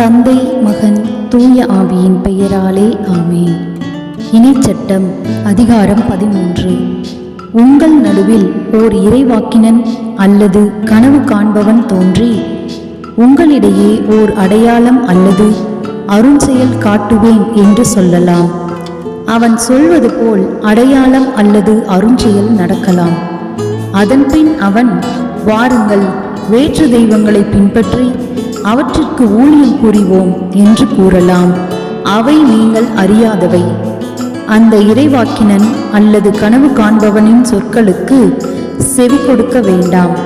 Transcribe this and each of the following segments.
தந்தை மகன் தூய ஆவியின் பெயராலே ஆமே இணைச்சட்டம் அதிகாரம் பதிமூன்று. உங்கள் நடுவில் ஓர் இறைவாக்கினன் அல்லது கனவு காண்பவன் தோன்றி உங்களிடையே ஓர் அடையாளம் அல்லது அருஞ்செயல் காட்டுவேன் என்று சொல்லலாம். அவன் சொல்வது போல் அடையாளம் அல்லது அருஞ்செயல் நடக்கலாம். அதன்பின் அவன் வாருங்கள் வேற்று தெய்வங்களை பின்பற்றி அவற்றிற்கு ஊழியம் புரிவோம் என்று கூறலாம். அவை நீங்கள் அறியாதவை. அந்த இறைவாக்கினன் அல்லது கனவு காண்பவனின் சொற்களுக்கு செவி கொடுக்க வேண்டாம்.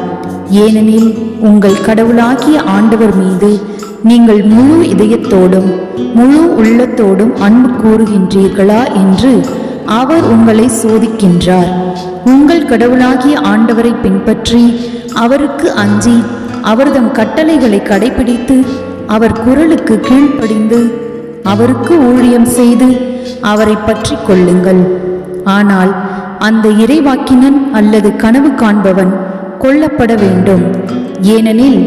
ஏனெனில் உங்கள் கடவுளாகிய ஆண்டவர் மீது நீங்கள் முழு இதயத்தோடும் முழு உள்ளத்தோடும் அன்பு கூறுகின்றீர்களா என்று அவர் உங்களை சோதிக்கின்றார். உங்கள் கடவுளாகிய ஆண்டவரை பின்பற்றி அவருக்கு அஞ்சி அவர்தம் கட்டளைகளை கடைபிடித்து அவர் குரலுக்கு கீழ்ப்படிந்து அவருக்கு ஊழியம் செய்து அவரை பற்றி கொள்ளுங்கள். ஆனால் அந்த இறைவாக்கினன் அல்லது கனவு காண்பவன் கொல்லப்பட வேண்டும். ஏனெனில்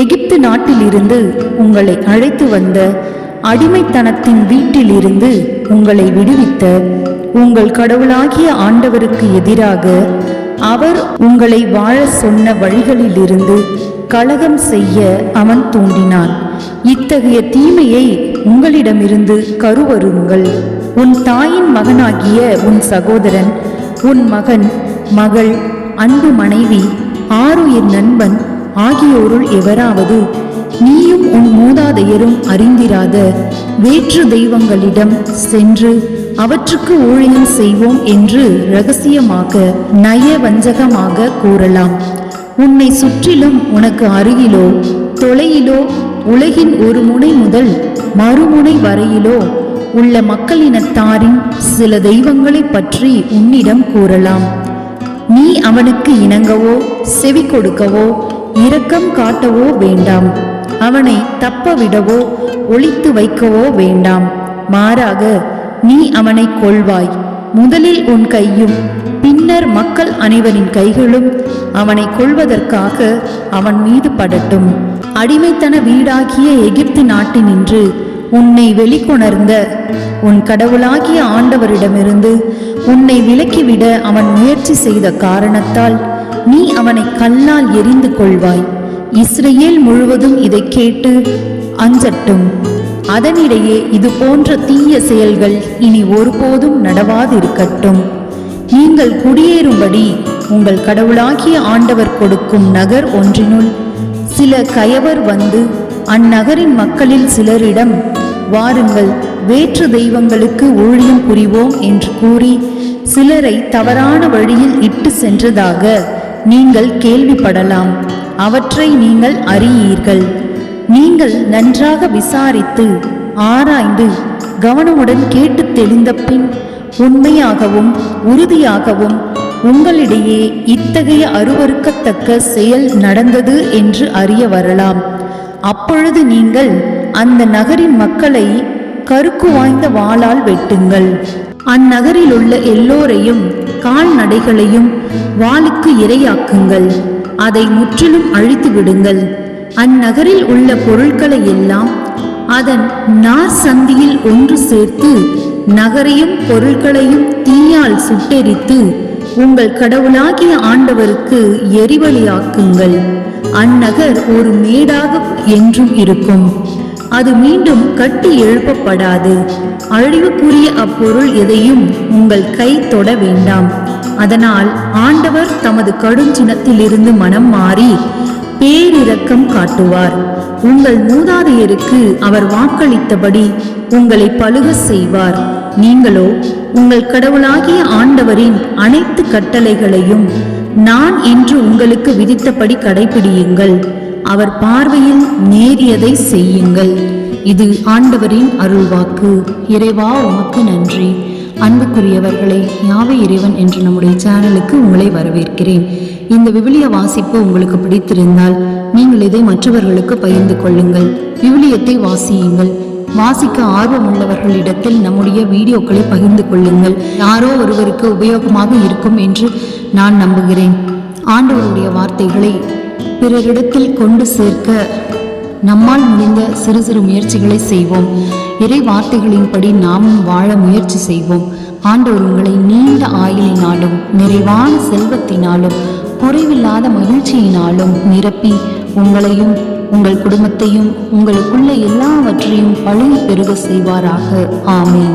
எகிப்து நாட்டிலிருந்து உங்களை அழைத்து வந்த அடிமைத்தனத்தின் வீட்டிலிருந்து உங்களை விடுவித்த உங்கள் கடவுளாகிய ஆண்டவருக்கு எதிராக அவர் உங்களை வாழ சொன்ன வழிகளிலிருந்து கலகம் செய்ய அவன் தூண்டினான். இத்தகைய தீமையை உங்களிடமிருந்து கருவருங்கள். உன் தாயின் மகனாகிய உன் சகோதரன் உன் மகன் மகள் அன்பு மனைவி ஆறுயிர் நண்பன் ஆகியோருள் எவராவது நீயும் உன் மூதாதையரும் அறிந்திராத வேற்று தெய்வங்களிடம் சென்று அவற்றுக்கு ஊழியம் செய்வோம் என்று ரகசியமாக நயவஞ்சகமாக கூறலாம். உன்னை சுற்றிலும் உனக்கு அருகிலோ தொலையிலோ உலகின் ஒரு முனை முதல் மறுமுனை வரையிலோ உள்ள மக்களினத்தாரின் சில தெய்வங்களைப் பற்றி உன்னிடம் கூறலாம். நீ அவனுக்கு இணங்கவோ செவி கொடுக்கவோ இரக்கம் காட்டவோ வேண்டாம். அவனை தப்ப விடவோ ஒழித்து வைக்கவோ வேண்டாம். மாறாக நீ அவனை கொள்வாய் முதலில் உன் கையும் பின்னர் மக்கள் அனைவரின் கைகளும் அவனை கொள்வதற்காக அவன் மீது படட்டும். அடிமைத்தன வீடாகிய எகிப்து நாட்டினின்று உன்னை வெளிக்கொணர்ந்த உன் கடவுளாகிய ஆண்டவரிடமிருந்து உன்னை விலக்கிவிட அவன் முயற்சி செய்த காரணத்தால் நீ அவனை கல்லால் எரிந்து கொள்வாய். இஸ்ரேல் முழுவதும் இதை கேட்டு அஞ்சட்டும். அதனிடையே இது போன்ற தீய செயல்கள் இனி ஒருபோதும் நடவாதிருக்கட்டும். நீங்கள் குடியேறும்படி உங்கள் கடவுளாகிய ஆண்டவர் கொடுக்கும் நகர் ஒன்றினுள் சில கயவர் வந்து அந்நகரின் மக்களில் சிலரிடம் வாருங்கள் வேற்று தெய்வங்களுக்கு ஊழியம் புரிவோம் என்று கூறி சிலரை தவறான வழியில் இட்டு சென்றதாக நீங்கள் கேள்விப்படலாம். அவற்றை நீங்கள் அறியீர்கள். நீங்கள் நன்றாக விசாரித்து ஆராய்ந்து கவனமுடன் கேட்டு தெளிந்த பின் உண்மையாகவும் உறுதியாகவும் உங்களிடையே இத்தகைய அருவருக்கத்தக்க செயல் நடந்தது என்று அறிய வரலாம். அப்பொழுது நீங்கள் அந்த நகரின் மக்களை கருக்கு வாய்ந்த வாளால் வெட்டுங்கள். அந்நகரில் உள்ள எல்லோரையும் கால்நடைகளையும் வாளுக்கு இரையாக்குங்கள். அதை முற்றிலும் அழித்து விடுங்கள். அந்நகரில் உள்ள பொருட்களை எல்லாம் அதன் நார் சந்தியில் ஒன்று சேர்த்து நகரையும் பொருட்களையும் தீயால் சுட்டெரித்து உங்கள் கடவுளாகிய ஆண்டவருக்கு எரிவழியாக்குங்கள் அந்நகர் ஒரு மேடாக என்றும் இருக்கும். அது மீண்டும் கட்டி எழுப்பப்படாது. அழிவுக்குரிய அப்பொருள் எதையும் உங்கள் கை தொட வேண்டாம். அதனால் ஆண்டவர் தமது கடுஞ்சினத்திலிருந்து மனம் மாறி பேரிரக்கம் காட்டுவார். உங்கள் மூதாதையருக்கு அவர் வாக்களித்தபடி உங்களை பழுக செய்வார். நீங்களோ உங்கள் கடவுளாகிய ஆண்டவரின் அனைத்து கட்டளைகளையும் நான் என்று உங்களுக்கு விதித்தபடி கடைபிடியுங்கள். அவர் பார்வையில் நேரியதை செய்யுங்கள். இது ஆண்டவரின் அருள்வாக்கு. இறைவா உமக்கு நன்றி. அன்புக்குரியவர்களை யாவை இறைவன் என்று நம்முடைய சேனலுக்கு உங்களை வரவேற்கிறேன். இந்த விவிலிய வாசிப்பு உங்களுக்கு பிடித்திருந்தால் நீங்கள் இதை மற்றவர்களுக்கு பகிர்ந்து கொள்ளுங்கள். விவிலியத்தை வாசியுங்கள். வாசிக்க ஆர்வமுள்ளவர்களிடத்தில் நம்முடைய வீடியோக்களை பகிர்ந்து கொள்ளுங்கள். யாரோ ஒருவருக்கு உபயோகமாக இருக்கும் என்று நான் நம்புகிறேன். ஆண்டவருடைய வார்த்தைகளை பிறரிடத்தில் கொண்டு சேர்க்க நம்மால் முடிந்த சிறு சிறு முயற்சிகளை செய்வோம். இறை வார்த்தைகளின்படி நாமும் வாழ முயற்சி செய்வோம். ஆண்டவர் உங்களை நீண்ட ஆயுளினாலும் நிறைவான செல்வத்தினாலும் குறைவில்லாத மகிழ்ச்சியினாலும் நிரப்பி உங்களையும் உங்கள் குடும்பத்தையும் உங்களுக்குள்ள எல்லாவற்றையும் பழுகி பெருக செய்வாராக. ஆமென்.